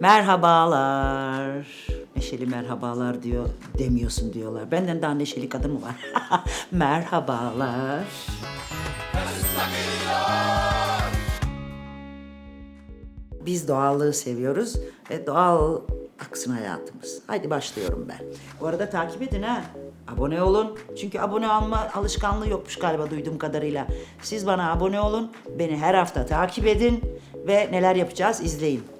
Merhabalar. Neşeli merhabalar diyor demiyorsun diyorlar. Benden daha neşeli kadın mı var? merhabalar. Biz doğallığı seviyoruz ve doğal aksın hayatımız. Haydi başlıyorum ben. Bu arada takip edin ha. Abone olun. Çünkü abone olma alışkanlığı yokmuş galiba duyduğum kadarıyla. Siz bana abone olun. Beni her hafta takip edin ve neler yapacağız izleyin.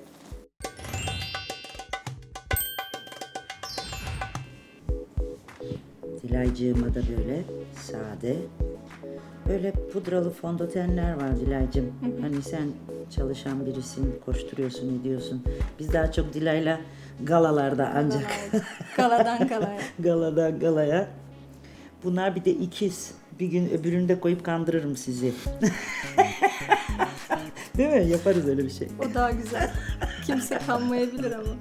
Dilaycığıma da böyle sade. Böyle pudralı fondötenler var Dilaycığım. Hani sen çalışan birisin, koşturuyorsun, ediyorsun. Biz daha çok Dilay'la galalarda ancak Galadan galaya. galadan galaya. Bunlar bir de ikiz. Bir gün öbürünü de koyup kandırırım sizi. Değil mi? Yaparız öyle bir şey. O daha güzel. Kimse kanmayabilir ama.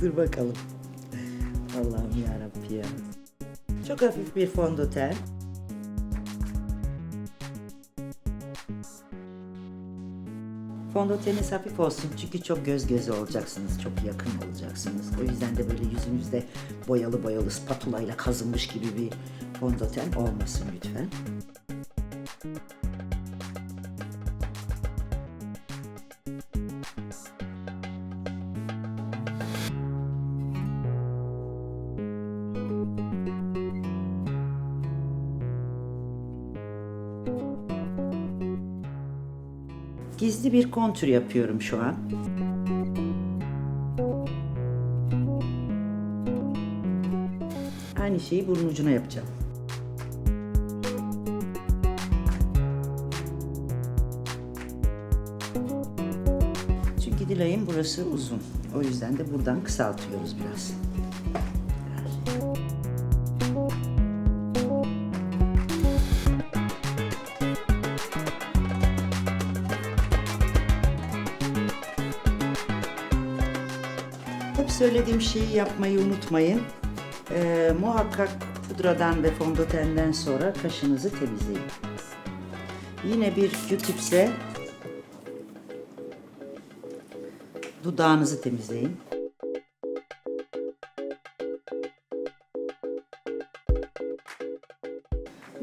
Dur bakalım. Allah'ım yarabbim ya. Çok hafif bir fondöten. Fondöteniniz hafif olsun çünkü çok göz göze olacaksınız, çok yakın olacaksınız. O yüzden de böyle yüzünüzde boyalı boyalı spatula ile kazınmış gibi bir fondöten olmasın lütfen. Gizli bir kontür yapıyorum şu an. Aynı şeyi burun ucuna yapacağım. Çünkü dilayın burası uzun. O yüzden de buradan kısaltıyoruz biraz. Hep söylediğim şeyi yapmayı unutmayın. Ee, muhakkak pudradan ve fondötenden sonra kaşınızı temizleyin. Yine bir Q-tipse dudağınızı temizleyin.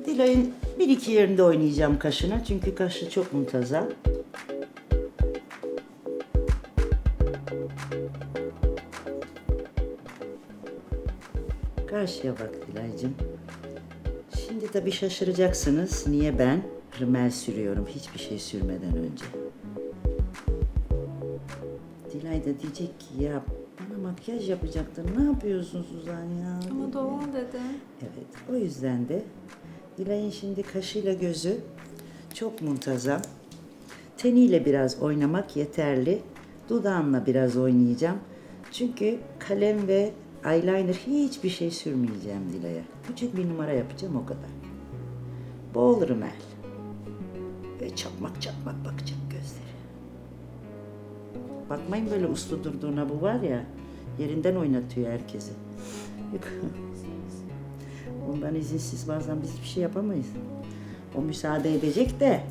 Dilay'ın bir iki yerinde oynayacağım kaşına çünkü kaşı çok muntazam. Karşıya bak Dilay'cığım. Şimdi tabii şaşıracaksınız. Niye ben rimel sürüyorum hiçbir şey sürmeden önce. Dilay da diyecek ki ya bana makyaj yapacaktın. Ne yapıyorsun Suzan ya? Ama doğal dedi. Evet, o yüzden de Dilay'ın şimdi kaşıyla gözü çok muntazam. Teniyle biraz oynamak yeterli. Dudağımla biraz oynayacağım. Çünkü kalem ve eyeliner hiçbir şey sürmeyeceğim Dilay'a. Küçük bir numara yapacağım o kadar. Bol rimel. Ve çakmak çakmak bakacağım gözleri. Bakmayın böyle uslu durduğuna bu var ya yerinden oynatıyor herkesi. Ondan izinsiz bazen biz bir şey yapamayız. O müsaade edecek de.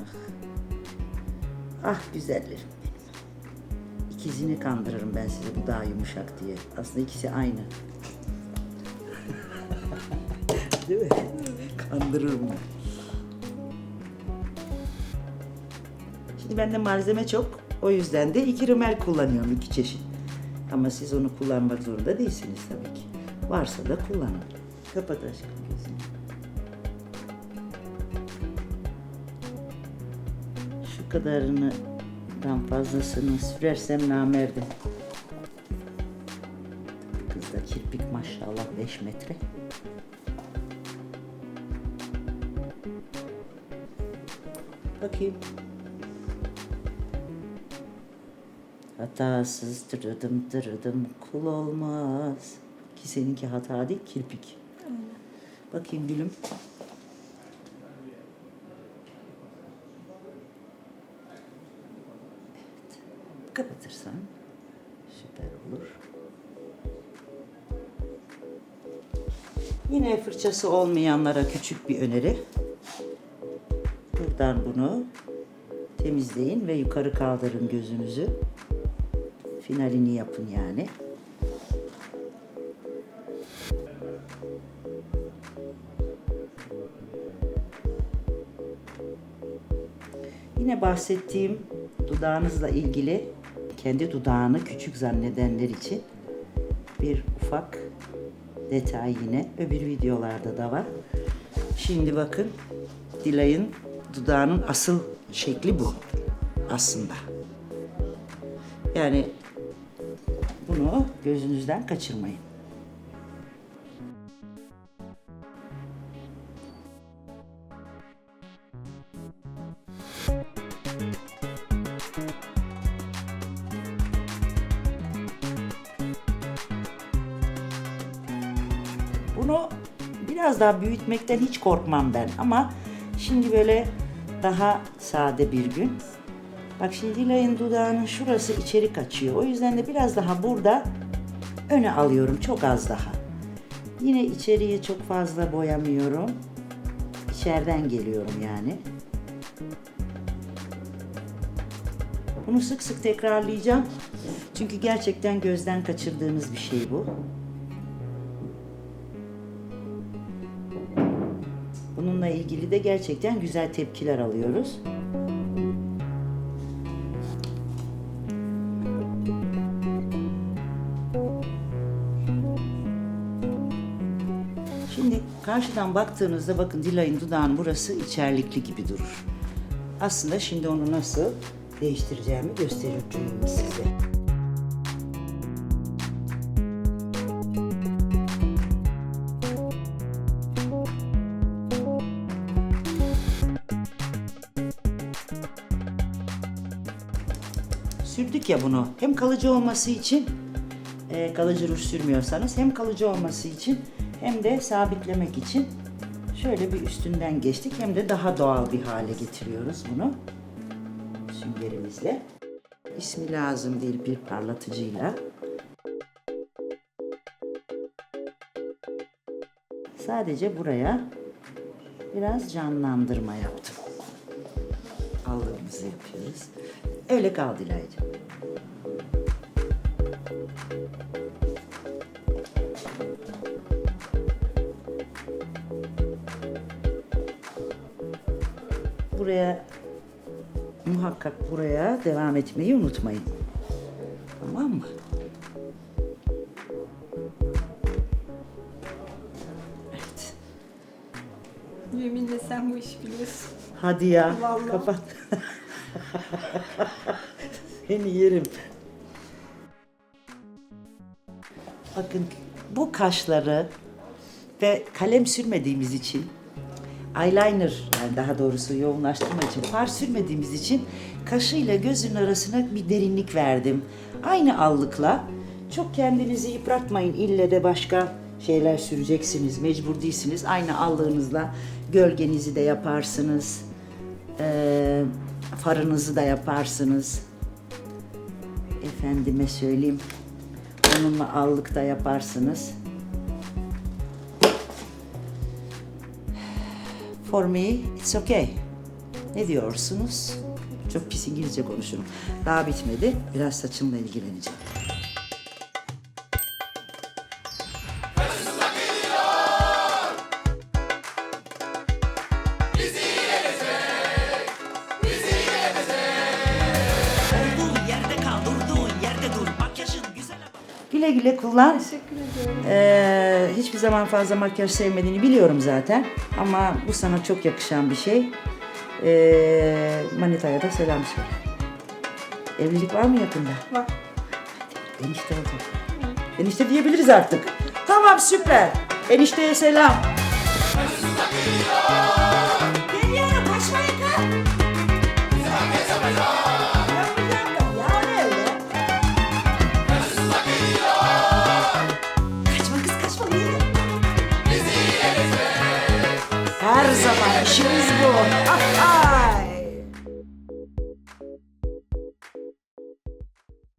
Ah, ah güzellerim. İkizini kandırırım ben size bu daha yumuşak diye. Aslında ikisi aynı. Değil mi? Kandırırım. Şimdi bende malzeme çok. O yüzden de iki rimel kullanıyorum, iki çeşit. Ama siz onu kullanmak zorunda değilsiniz tabii ki. Varsa da kullanın. Kapat aşkım gözünü. Şu kadarını dan fazlasını sürersem namerdim. Kızda kirpik maşallah 5 metre. Bakayım. Hatasız tırıdım tırıdım kul olmaz. Ki seninki hata değil kirpik. Bakayım gülüm. Evet. Kapatırsan süper olur. Yine fırçası olmayanlara küçük bir öneri. Buradan bunu temizleyin ve yukarı kaldırın gözünüzü. Finalini yapın yani. Yine bahsettiğim dudağınızla ilgili kendi dudağını küçük zannedenler için bir ufak detay yine öbür videolarda da var. Şimdi bakın Dilay'ın dudağının asıl şekli bu aslında. Yani bunu gözünüzden kaçırmayın. Bunu biraz daha büyütmekten hiç korkmam ben ama şimdi böyle daha sade bir gün. Bak şimdi Dilay'ın dudağının şurası içeri kaçıyor. O yüzden de biraz daha burada öne alıyorum çok az daha. Yine içeriye çok fazla boyamıyorum. İçeriden geliyorum yani. Bunu sık sık tekrarlayacağım. Çünkü gerçekten gözden kaçırdığınız bir şey bu. Bununla ilgili de gerçekten güzel tepkiler alıyoruz. Şimdi karşıdan baktığınızda bakın Dilay'ın dudağının burası içerlikli gibi durur. Aslında şimdi onu nasıl değiştireceğimi göstereceğim size. Ya bunu. Hem kalıcı olması için e, kalıcı ruj sürmüyorsanız hem kalıcı olması için hem de sabitlemek için şöyle bir üstünden geçtik. Hem de daha doğal bir hale getiriyoruz bunu süngerimizle. İsmi lazım değil bir parlatıcıyla. Sadece buraya biraz canlandırma yaptım. Aldığımızı yapıyoruz. Öyle kal Dilay'cığım. Buraya muhakkak buraya devam etmeyi unutmayın. Tamam mı? Evet. Yeminle sen bu işi biliyorsun. Hadi ya. Vallahi. Kapat. Seni yerim. Bakın bu kaşları ve kalem sürmediğimiz için eyeliner yani daha doğrusu yoğunlaştırma için far sürmediğimiz için kaşıyla gözün arasına bir derinlik verdim. Aynı allıkla çok kendinizi yıpratmayın ille de başka şeyler süreceksiniz mecbur değilsiniz. Aynı allığınızla gölgenizi de yaparsınız. Ee, farınızı da yaparsınız. Efendime söyleyeyim. Onunla allık da yaparsınız. For me, it's okay. Ne diyorsunuz? Çok pis İngilizce konuşurum. Daha bitmedi. Biraz saçımla ilgileneceğim. Güle güle kullan. Teşekkür ediyorum. Ee, hiçbir zaman fazla makyaj sevmediğini biliyorum zaten. Ama bu sana çok yakışan bir şey. Ee, Manita'ya da selam söyle. Evlilik var mı yakında? Bak. Enişte olacak. Enişte diyebiliriz artık. Tamam süper. Enişteye selam.